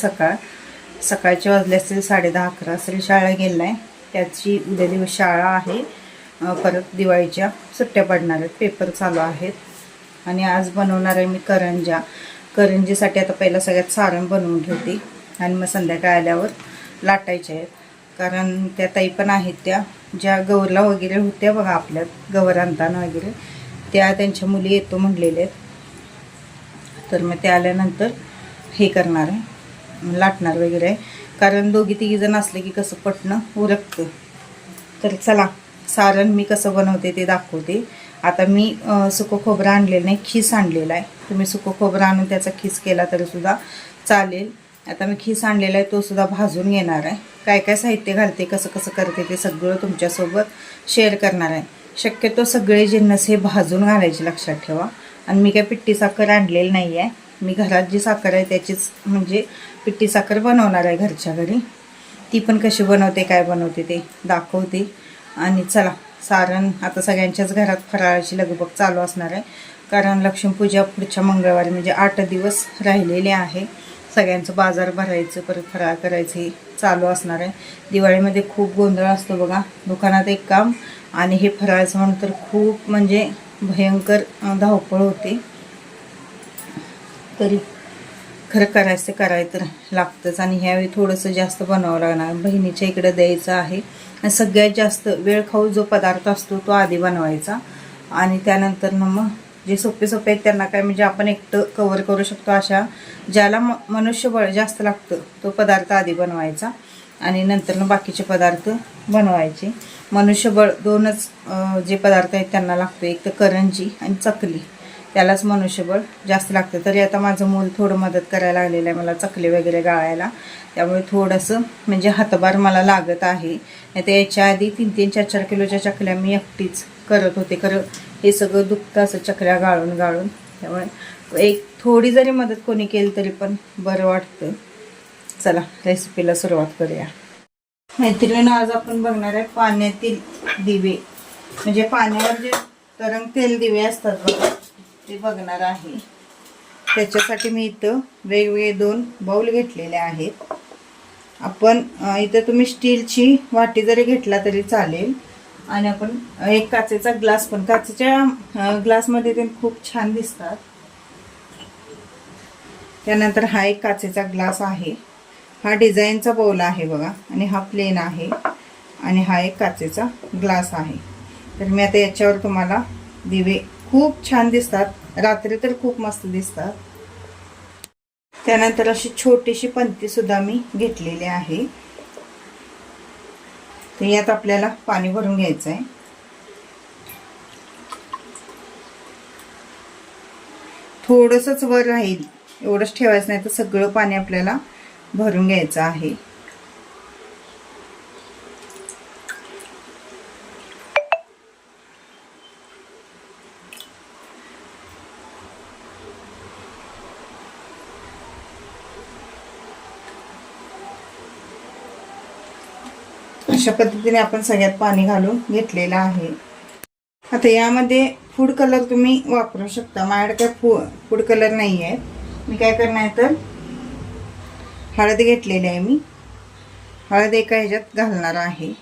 सकाळ. सकाळचे वाजले असतील साडे दहा अकरा. असेल शाळा गेला आहे त्याची उद्या दिवस शाळा आहे. परत दिवाळीच्या सुट्ट्या पडणार आहेत. पेपर चालू आहेत. आणि आज बनवणार आहे मी करंजा. करंजीसाठी आता पहिलं सगळ्यात सारण बनवून ठेवते. आणि मग संध्याकाळ आल्यावर लाटायच्या आहेत. कारण त्या ताई पण आहेत त्या. ज्या गौरला वगैरे होत्या बघा आपल्यात गवर वगैरे. त्या त्यांच्या मुली येतो म्हणलेल्या आहेत. तर मग ते आल्यानंतर हे करणार आहे. लाटणार वगैरे आहे. कारण दोघी तिघी जण असले की कसं पटणं उरकतं. तर चला सारण मी कसं बनवते ते दाखवते. आता मी सुकं खोबरं आणलेलं नाही खीस आणलेला आहे. तुम्ही सुकं खोबरं आणून त्याचा खीस केला तरीसुद्धा चालेल. आता मी खीस आणलेला आहे तो सुद्धा भाजून घेणार आहे. काय काय साहित्य घालते कसं कसं करते ते सगळं तुमच्यासोबत शेअर करणार आहे. शक्यतो सगळे जिन्नस हे भाजून घालायचे लक्षात ठेवा. आणि मी काय पिट्टी साखर आणलेली नाही आहे मी घरात जी साखर आहे त्याचीच म्हणजे पिट्टी साखर बनवणार आहे घरच्या घरी. ती पण कशी बनवते काय बनवते ते दाखवते. आणि चला सारण आता सगळ्यांच्याच घरात फराळाची लगबग चालू असणार आहे. कारण लक्ष्मीपूजा पुढच्या मंगळवारी म्हणजे आठ दिवस राहिलेले आहे. सगळ्यांचं बाजार भरायचं परत फराळ करायचं हे चालू असणार आहे. दिवाळीमध्ये खूप गोंधळ असतो बघा. दुकानात एक काम आणि हे फराळाचं म्हणून तर खूप म्हणजे भयंकर धावपळ होते. तरी खरं करायचं कराय करायचं तर लागतंच. आणि ह्यावेळी थोडंसं जास्त बनवावं लागणार. बहिणीच्या इकडं द्यायचं आहे. आणि सगळ्यात जास्त वेळ खाऊ जो पदार्थ असतो तो आधी बनवायचा. आणि त्यानंतर मग जे सोपे सोपे आहेत त्यांना काय म्हणजे आपण एकटं कवर करू शकतो अशा ज्याला म मनुष्यबळ जास्त लागतं तो पदार्थ आधी बनवायचा. आणि नंतरनं बाकीचे पदार्थ बनवायचे. मनुष्यबळ दोनच जे पदार्थ आहेत त्यांना लागतो. एक तर करंजी आणि चकली. त्यालाच मनुष्यबळ जास्त लागतं. तरी आता माझं मूल थोडं मदत करायला लागलेलं आहे. मला चकली वगैरे गाळायला. त्यामुळे थोडंसं म्हणजे हातभार मला लागत आहे. नाही तर याच्या आधी तीन तीन चार चार किलोच्या चकल्या मी एकटीच करत होते. खरं हे सगळं दुखतं असं चकल्या गाळून गाळून. त्यामुळे एक थोडी जरी मदत कोणी केली तरी पण बरं वाटतं. चला रेसिपीला सुरुवात करूया. मैत्रिणीनं आज आपण बघणार आहे पाण्यातील दिवे. म्हणजे पाण्यावर जे तरंग तेल दिवे असतात बघा. ते बघणार आहे. त्याच्यासाठी मी इथं वेगवेगळे दोन बाऊल घेतलेले आहेत. आपण इथं तुम्ही स्टीलची वाटी जरी घेतला तरी चालेल. आणि आपण एक काचेचा ग्लास पण काचेच्या ग्लासमध्ये ते खूप छान दिसतात. त्यानंतर हा एक काचेचा ग्लास आहे. हा डिझाईनचा बाऊल आहे बघा आणि हा प्लेन आहे. आणि हा एक काचेचा ग्लास आहे. तर मी आता याच्यावर तुम्हाला दिवे खूप छान दिसतात. रात्री तर खूप मस्त दिसतात. त्यानंतर अशी छोटीशी पंती सुद्धा मी घेतलेली आहे. तर यात आपल्याला पाणी भरून घ्यायचं आहे थोडंसंच वर राहील एवढंच ठेवायचं नाही तर सगळं पाणी आपल्याला भरून घ्यायचं आहे. अशा पद्धतीने आपण सगळ्यात पाणी घालून घेतलेलं आहे. आता यामध्ये फूड कलर तुम्ही वापरू शकता. माझ्याकडे काय फू फूड कलर नाही आहे मी काय करणार आहे तर हळद घेतलेली आहे मी. हळद एका ह्याच्यात घालणार आहे.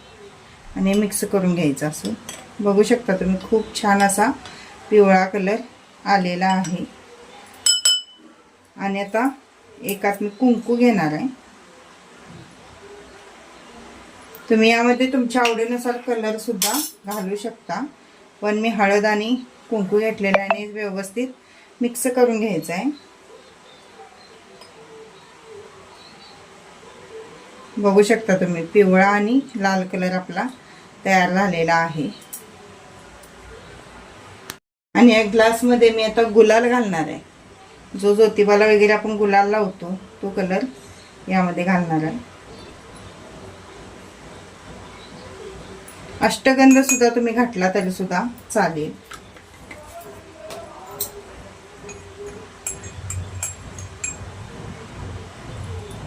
आणि मिक्स करून घ्यायचं असं. बघू शकता तुम्ही खूप छान असा पिवळा कलर आलेला आहे. आणि आता एकात मी कुंकू घेणार आहे. तुम्ही यामध्ये तुमच्या आवडीनुसार कलर सुद्धा घालू शकता. पण मी हळद आणि कुंकू घेतलेला आहे आणि व्यवस्थित मिक्स करून घ्यायचं आहे बघू शकता तुम्ही पिवळा आणि लाल कलर आपला तयार झालेला आहे. आणि या ग्लासमध्ये मी आता गुलाल घालणार आहे. जो ज्योतिबाला वगैरे आपण गुलाल लावतो तो कलर यामध्ये घालणार आहे. अष्टगंध सुद्धा तुम्ही घातला तरी सुद्धा चालेल.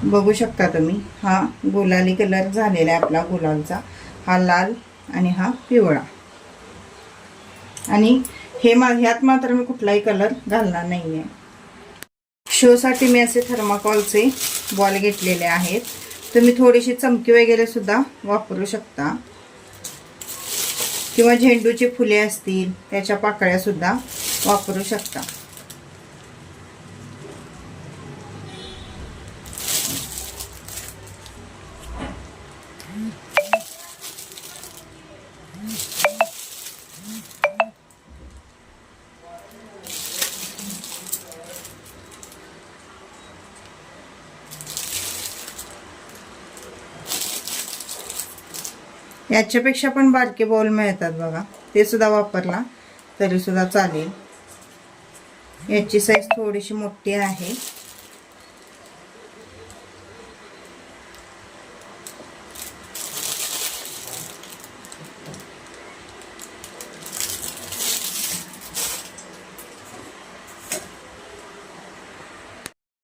बघू शकता तुम्ही हा गुलाली कलर झालेला आहे आपला गुलालचा. हा लाल आणि हा पिवळा. आणि हे मा ह्यात मात्र मी कुठलाही कलर घालणार नाही आहे शोसाठी मी असे थर्माकॉलचे बॉल घेतलेले आहेत. तुम्ही थोडीशी चमकी वगैरे सुद्धा वापरू शकता. किंवा झेंडूची फुले असतील त्याच्या पाकळ्यासुद्धा वापरू शकता. याच्यापेक्षा पण बारके बॉल मिळतात बघा. ते सुद्धा वापरला तरी सुद्धा चालेल. याची साईज थोडीशी मोठी आहे.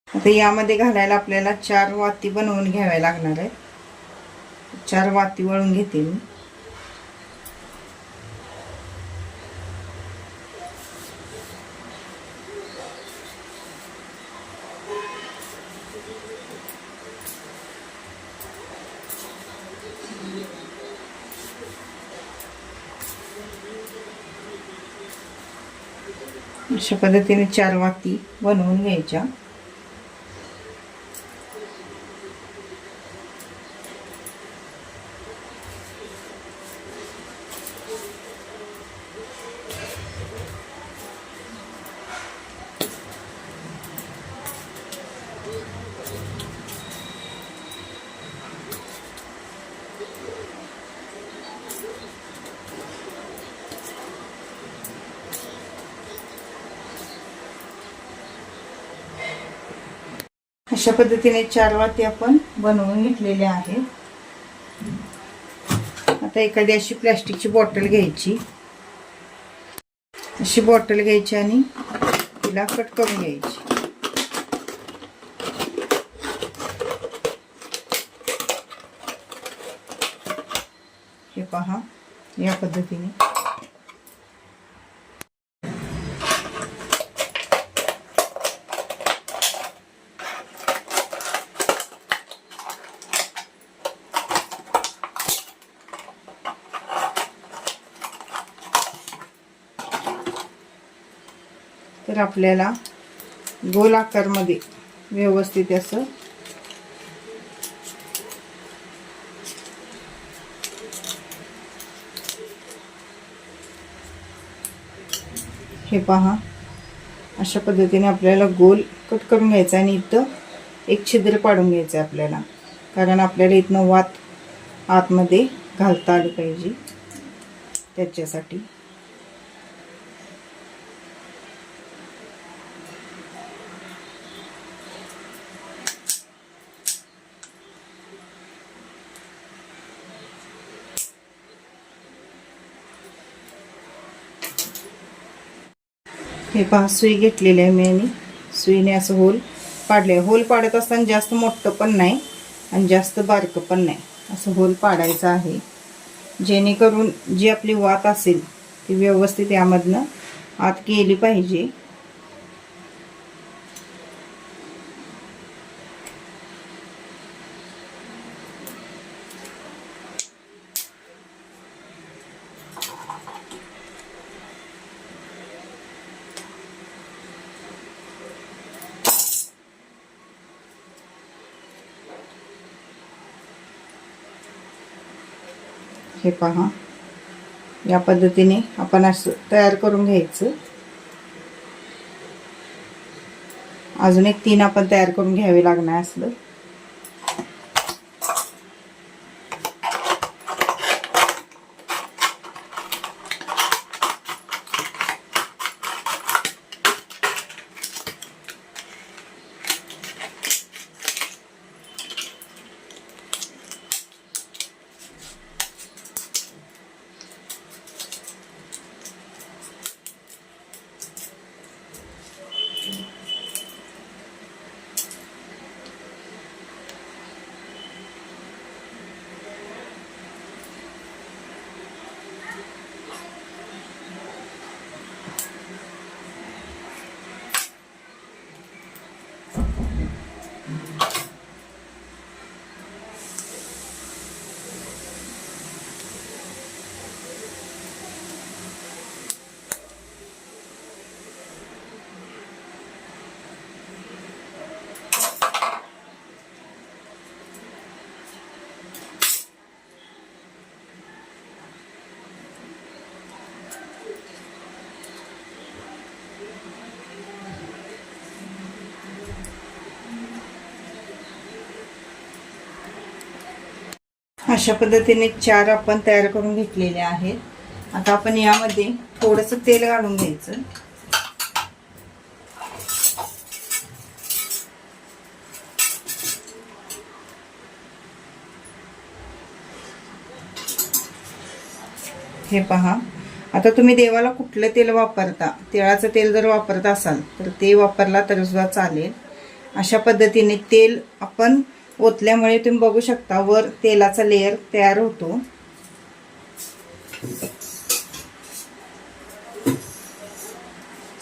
आता यामध्ये घालायला आपल्याला चार वाती बनवून घ्याव्या लागणार आहेत. चार वाती वळून घेते मी. अशा पद्धतीने चार वाती बनवून घ्यायच्या अशा पद्धतीने चार वाती आपण बनवून घेतलेल्या आहेत. आता एखादी अशी प्लॅस्टिकची बॉटल घ्यायची. अशी बॉटल घ्यायची आणि तिला कट करून घ्यायची. हे पहा या पद्धतीने. तर आपल्याला गोल आकारमध्ये व्यवस्थित असं हे पहा. अशा पद्धतीने आपल्याला गोल कट करून घ्यायचा आणि इथं एक छिद्र पाडून घ्यायचं आहे आपल्याला. कारण आपल्याला इथनं वात आतमध्ये घालता आली पाहिजे. त्याच्यासाठी. हे पहा सुई घेतलेली आहे मी आणि सुईने असं होल पाडले होल पाडत असताना जास्त मोठं पण नाही आणि जास्त बारकं पण नाही. असं होल पाडायचं आहे. जेणेकरून जी आपली वात असेल ती व्यवस्थित यामधनं आत केली पाहिजे. हे पहा. या पद्धतीने आपण असं तयार करून घ्यायचं. अजून एक तीन आपण तयार करून घ्यावे लागणार असलं. अशा पद्धतीने चार आपण तयार करून घेतलेले आहेत. आता आपण यामध्ये थोडंसं तेल घालून घ्यायचं. हे पहा. आता तुम्ही देवाला कुठलं तेल वापरता तिळाचं तेल जर वापरत असाल तर ते वापरला तर सुद्धा चालेल. अशा पद्धतीने तेल आपण ओतल्यामुळे तुम्ही बघू शकता वर तेलाचा लेअर तयार होतो.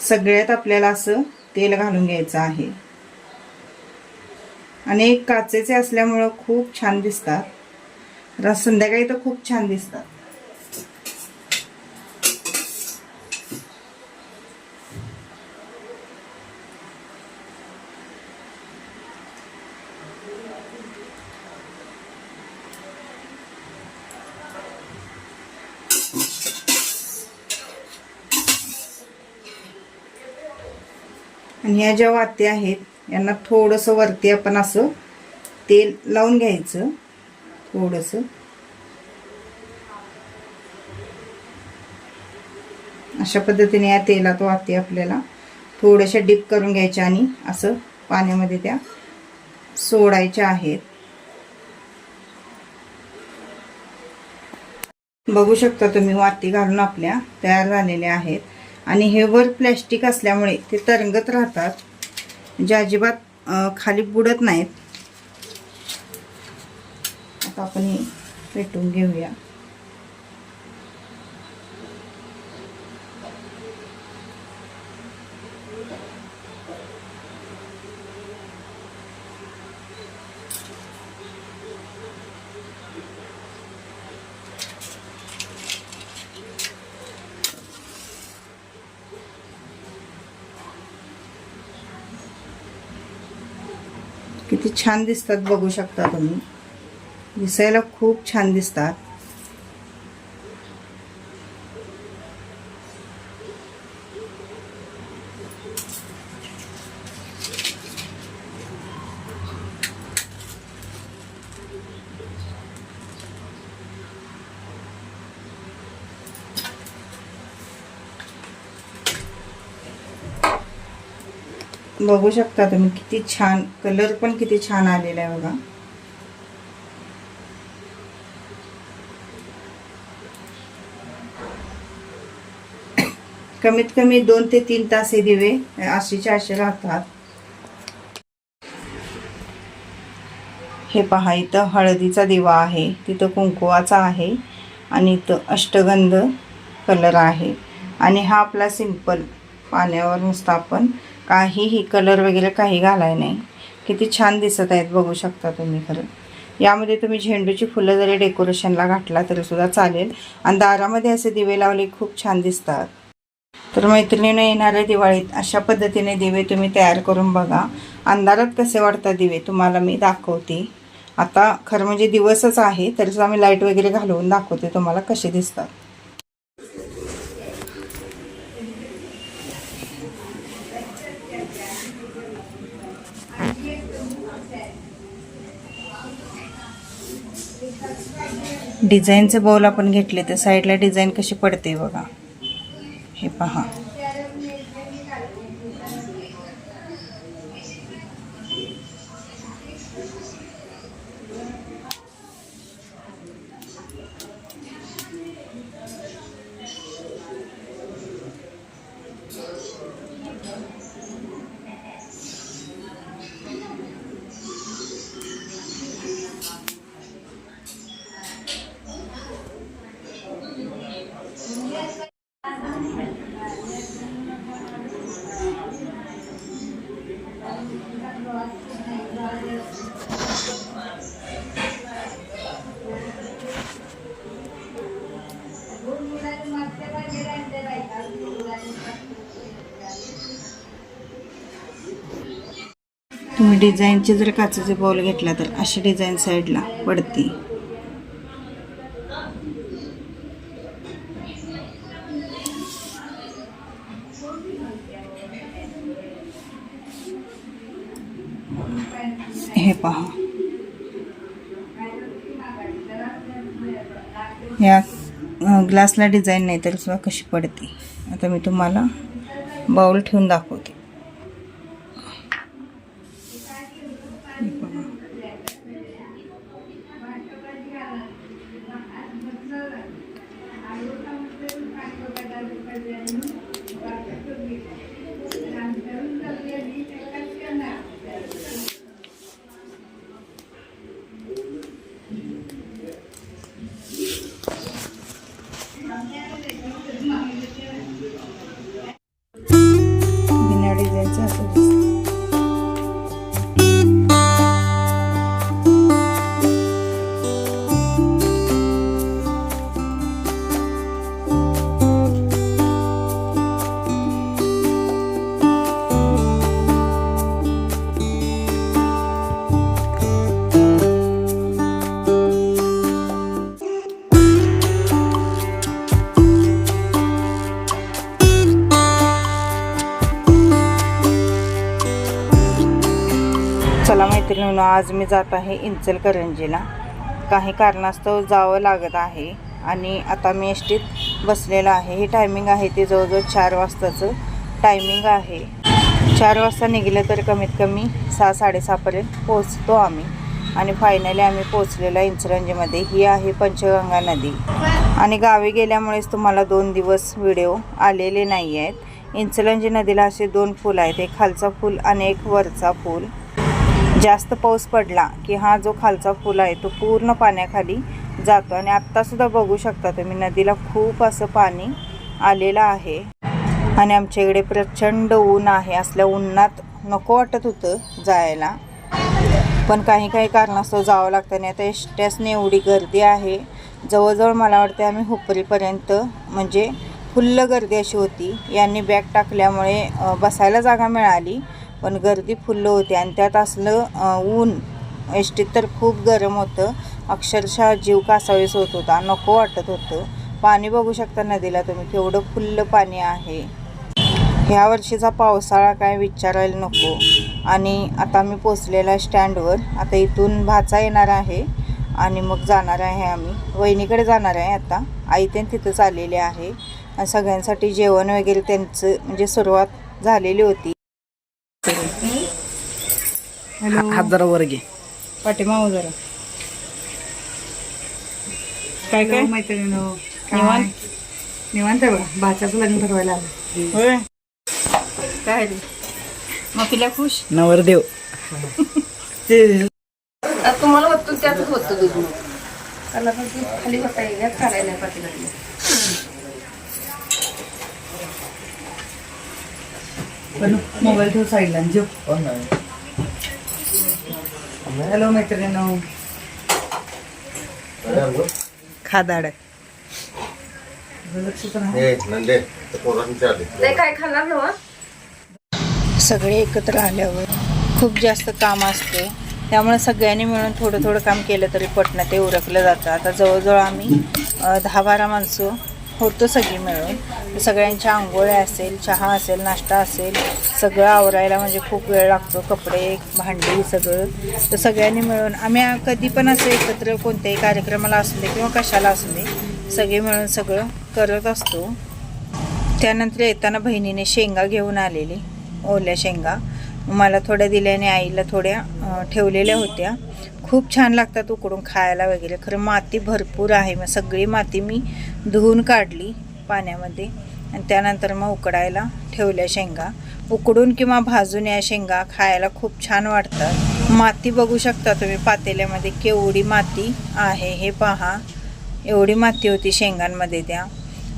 सगळ्यात आपल्याला असं तेल घालून घ्यायचं आहे. आणि काचेचे असल्यामुळं खूप छान दिसतात. र संध्याकाळी तर खूप छान दिसतात. आणि ह्या ज्या वात्या आहेत यांना थोडंसं वरती आपण असं तेल लावून घ्यायचं. थोडंसं. अशा पद्धतीने या तेलात वाती आपल्याला थोड्याशा डिप करून घ्यायच्या आणि असं पाण्यामध्ये त्या सोडायच्या आहेत. बघू शकता तुम्ही वाती घालून आपल्या तयार झालेल्या आहेत. आणि हे वर प्लॅस्टिक असल्यामुळे ते तरंगत राहतात. म्हणजे अजिबात खाली बुडत नाहीत. आता आपण हे पेटून घेऊया. किती छान दिसतात बघू शकता तुम्ही. दिसायला खूप छान दिसतात. बघू शकता तुम्ही किती छान कलर पण किती छान आलेला आहे बघा. कमीत कमी दोन ते तीन तास हे दिवे आशीच्या आशे राहतात. हे पहा इथं हळदीचा दिवा आहे तिथं कुंकुवाचा आहे आणि इथं अष्टगंध कलर आहे. आणि हा आपला सिंपल पाण्यावर नुसता आपण काहीही कलर वगैरे काही घालाय नाही. किती छान दिसत आहेत बघू शकता तुम्ही खरं. यामध्ये तुम्ही झेंडूची फुलं जरी डेकोरेशनला घातला तरीसुद्धा चालेल. आणि दारामध्ये असे दिवे लावले खूप छान दिसतात. तर मैत्रिणीनं येणाऱ्या दिवाळीत अशा पद्धतीने दिवे तुम्ही तयार करून बघा. अंधारात कसे वाढतात दिवे तुम्हाला मी दाखवते. आता खरं म्हणजे दिवसच आहे तरीसुद्धा मी लाइट वगैरे घालवून दाखवते तुम्हाला कसे दिसतात. डिझाईनचे बॉल आपण घेतले तर साईडला डिझाईन कशी पडते बघा. हे पहा. तुम्ही डिझाईनचे जर काचेचे बाऊल घेतला तर अशी डिझाईन साईडला पडते. हे पहा. या ग्लासला डिझाईन नाही तर सुद्धा कशी पडते. आता मी तुम्हाला बाऊल ठेवून दाखवते. आज मी जात आहे इंचलकरंजीला. काही कारणास्तव जावं लागत आहे आणि आता मी एसटीत बसलेलं आहे. हे टायमिंग आहे ते जवळजवळ चार वाजताचं टायमिंग आहे. चार वाजता निघलं तर कमीत कमी सहा साडेसहापर्यंत पोहोचतो आम्ही. आणि फायनली आम्ही पोचलेलो आहे इंचलंजीमध्ये ही आहे पंचगंगा नदी. आणि गावी गेल्यामुळेच तुम्हाला दोन दिवस व्हिडिओ आलेले नाही आहेत इंचलंजी नदीला असे दोन फूल आहेत. एक खालचा फूल आणि एक वरचा फूल. जास्त पाऊस पडला की हा जो खालचा फुल आहे तो पूर्ण पाण्याखाली जातो. आणि आत्तासुद्धा बघू शकता तुम्ही नदीला खूप असं पाणी आलेलं आहे. आणि आमच्या इकडे प्रचंड ऊन आहे. असल्या उन्हात नको वाटत होतं जायला. पण काही काही कारणास्तव जावं लागतं. आणि आता एसट्यासने एवढी गर्दी आहे. जवळजवळ मला वाटते आम्ही हुपरीपर्यंत म्हणजे फुल्ल गर्दी अशी होती. यांनी बॅग टाकल्यामुळे बसायला जागा मिळाली. पण गर्दी फुल्ल होती. आणि त्यात असलं ऊन. एस टीत तर खूप गरम होतं. अक्षरशः जीव कासावीस होत होता. नको वाटत होतं. पाणी बघू शकता नदीला तुम्ही. केवढं फुल्ल पाणी आहे. ह्या वर्षीचा पावसाळा काय विचारायला नको. आणि आता मी पोचलेला स्टँडवर. आता इथून भाचा येणार आहे. आणि मग जाणार आहे आम्ही. वहिनीकडे जाणार आहे आता. आई ते तिथंच आलेली आहे. आणि सगळ्यांसाठी जेवण वगैरे त्यांचं म्हणजे सुरुवात झालेली होती. हॅलो. हात जरा वर घे. पाठीमागं जरा. काय काय? मैत्रिणीनो निवांत? निवांत आहे बघा. भाच्याचं लग्न ठरवायला आलं. होय. काय रे? मग तिला खुश? नवरदेव तुम्हाला वाटतं त्यातच होतं दूध. मग त्याला पण ती खाली होता यात काढायला पाठी लागली. पण मोबाईल ठेव साईडला जेव हॅलो मैत्रिणीनो. खादाड. काय खाणार ना सगळे एकत्र आल्यावर खूप जास्त काम असते. त्यामुळे सगळ्यांनी मिळून थोडं थोडं काम केलं तरी पटणं ते उरकलं जातं. आता जवळजवळ आम्ही दहा बारा माणसं होतो सगळी मिळून. सगळ्यांच्या आंघोळ्या असेल चहा असेल नाश्ता असेल सगळं आवरायला म्हणजे खूप वेळ लागतो. कपडे भांडी सगळं. तर सगळ्यांनी मिळून आम्ही कधी पण असं एकत्र कोणत्याही कार्यक्रमाला असू दे किंवा कशाला असू दे सगळे मिळून सगळं करत असतो. त्यानंतर येताना बहिणीने शेंगा घेऊन आलेली ओल्या शेंगा. मला थोड्या दिल्याने आईला थोड्या ठेवलेल्या होत्या. खूप छान लागतात उकडून खायला वगैरे. खरं माती भरपूर आहे. मग सगळी माती मी धुवून काढली पाण्यामध्ये आणि त्यानंतर मग उकडायला ठेवल्या शेंगा. उकडून किंवा भाजून या शेंगा खायला खूप छान वाटतात. माती बघू शकता तुम्ही पातेल्यामध्ये केवढी माती आहे. हे पहा. एवढी माती होती शेंगांमध्ये त्या.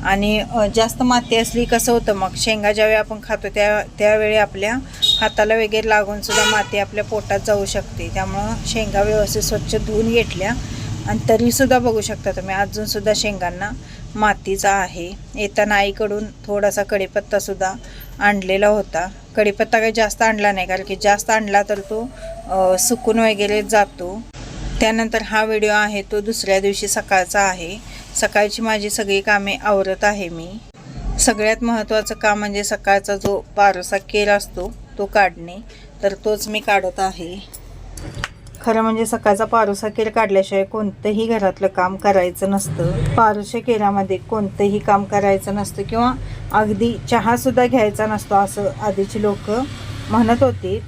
आणि जास्त माती असली कसं होतं मग? शेंगा ज्यावेळी आपण खातो त्या त्यावेळी आपल्या हाताला वगैरे लागूनसुद्धा माती आपल्या पोटात जाऊ शकते. त्यामुळं शेंगा व्यवस्थित स्वच्छ धुवून घेतल्या आणि तरीसुद्धा बघू शकता तुम्ही अजूनसुद्धा शेंगांना मातीचा आहे. येताना आईकडून थोडासा कढीपत्तासुद्धा आणलेला होता. कढीपत्ता काही जास्त आणला नाही कारण की जास्त आणला तर तो सुकून वगैरे जातो. त्यानंतर हा व्हिडिओ आहे तो दुसऱ्या दिवशी सकाळचा आहे. सकाळची माझी सगळी कामे आवरत आहे मी. सगळ्यात महत्त्वाचं काम म्हणजे सकाळचा जो पारसा केर असतो तो काढणे. तर तोच मी काढत आहे. खरं म्हणजे सकाळचा पारुसा केर काढल्याशिवाय कोणतंही घरातलं काम करायचं नसतं. पारुशा केरामध्ये कोणतंही काम करायचं नसतं किंवा अगदी चहासुद्धा घ्यायचा नसतो असं आधीची लोक म्हणत होती.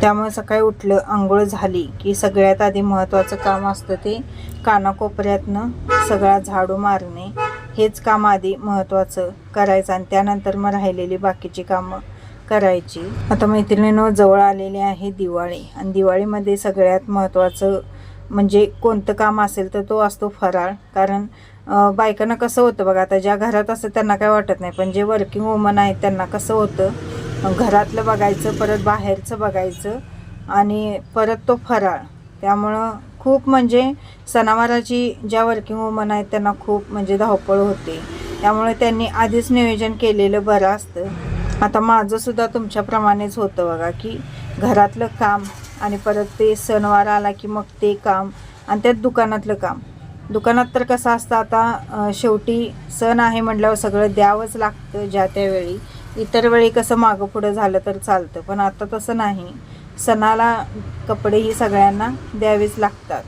त्यामुळे सकाळी उठलं आंघोळ झाली की सगळ्यात आधी महत्त्वाचं काम असतं ते कानाकोपऱ्यातनं सगळा झाडू मारणे. हेच काम आधी महत्त्वाचं करायचं आणि त्यानंतर मग राहिलेली बाकीची कामं करायची. आता मैत्रिणीनं जवळ आलेली आहे दिवाळी आणि दिवाळीमध्ये सगळ्यात महत्त्वाचं म्हणजे कोणतं काम असेल तर तो असतो फराळ. कारण बायकांना कसं होतं बघा आता ज्या घरात असतं त्यांना काय वाटत नाही पण जे वर्किंग वुमन आहेत त्यांना कसं होतं घरातलं बघायचं परत बाहेरचं बघायचं आणि परत तो फराळ. त्यामुळं खूप म्हणजे सणावाराची ज्या वर्किंग वुमन आहेत त्यांना खूप म्हणजे धावपळ होते. त्यामुळे त्यांनी आधीच नियोजन केलेलं बरं असतं. आता माझंसुद्धा तुमच्याप्रमाणेच होतं बघा की घरातलं काम आणि परत ते सणवार आला की मग ते काम आणि त्यात दुकानातलं काम. दुकानात तर कसं असतं आता शेवटी सण आहे म्हटल्यावर सगळं द्यावंच लागतं ज्या त्यावेळी. इतर वेळी कसं मागं पुढं झालं तर चालतं. पण आता तसं नाही. सणाला कपडेही सगळ्यांना द्यावेच लागतात.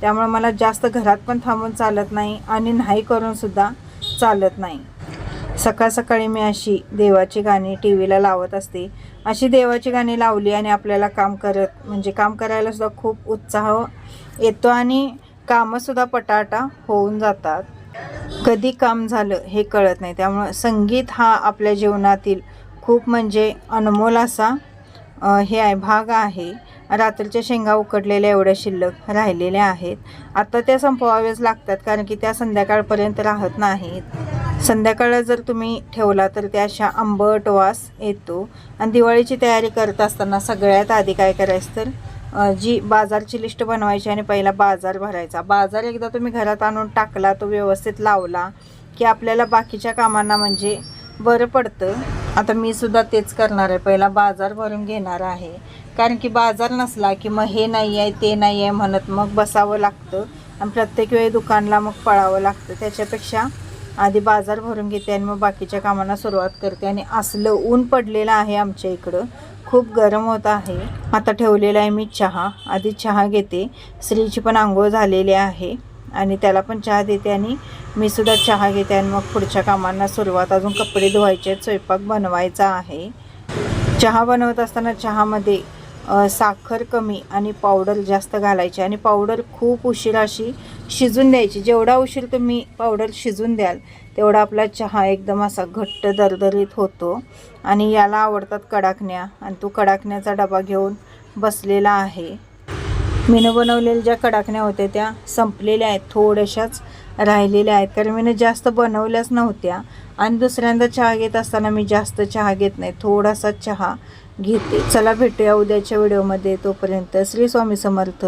त्यामुळे मला जास्त घरात पण थांबून चालत नाही आणि नाही करून सुद्धा चालत नाही. सकाळ सकाळी मी अशी देवाची गाणी टी व्हीला लावत असते. अशी देवाची गाणी लावली आणि आपल्याला काम करत म्हणजे काम करायला सुद्धा खूप उत्साह येतो आणि कामंसुद्धा पटाटा होऊन जातात. कधी काम झालं हे कळत नाही. त्यामुळं संगीत हा आपल्या जीवनातील खूप म्हणजे अनमोल असा हे आहे भाग आहे. रात्रीच्या शेंगा उकडलेल्या एवढ्या शिल्लक राहिलेल्या आहेत. आता त्या संपवाव्याच लागतात कारण की त्या संध्याकाळपर्यंत राहत नाहीत. संध्याकाळ जर तुम्ही ठेवला तर त्या अशा आंबट वास येतो. आणि दिवाळीची तयारी करत असताना सगळ्यात आधी काय करायचं तर जी बाजारची लिस्ट बनवायची आणि पहिला बाजार भरायचा. बाजार एकदा तुम्ही घरात आणून टाकला तो व्यवस्थित लावला की आपल्याला बाकीच्या कामांना म्हणजे बरं पडतं. आता मी सुद्धा तेच करणार आहे. पहिला बाजार भरून घेणार आहे. कारण की बाजार नसला की मग हे नाही आहे ते नाही आहे म्हणत मग बसावं लागतं. आणि प्रत्येक वेळी दुकानला मग पळावं लागतं. त्याच्यापेक्षा आधी बाजार भरून घेते आणि मग बाकीच्या कामांना सुरुवात करते. आणि असलं ऊन पडलेलं आहे आमच्या इकडं. खूप गरम होत आहे. आता ठेवलेला आहे मी चहा. आधी चहा घेते. स्त्रीची पण आंघोळ झालेली आहे आणि त्याला पण चहा देते आणि मी सुद्धा चहा घेते आणि मग पुढच्या कामांना सुरुवात. अजून कपडे धुवायचे आहेत. स्वयंपाक बनवायचा आहे. चहा बनवत असताना चहामध्ये साखर कमी आणि पावडर जास्त घालायची आणि पावडर खूप उशीर अशी शिजून द्यायची. जेवढा उशीर तुम्ही पावडर शिजून द्याल तेवढा आपला चहा एकदम असा घट्ट दरदरीत होतो. आणि याला आवडतात कडाकण्या. आणि तो कडाकण्याचा डबा घेऊन बसलेला आहे. मीनं बनवलेल्या ज्या कडाकण्या होत्या त्या संपलेल्या आहेत. थोड्याशाच राहिलेल्या आहेत. कारण मीनं जास्त बनवल्याच नव्हत्या. आणि दुसऱ्यांदा चहा घेत असताना मी जास्त चहा घेत नाही. थोडासा चहा घेते. चला भेटूया उद्याच्या व्हिडिओमध्ये. तोपर्यंत श्री स्वामी समर्थ.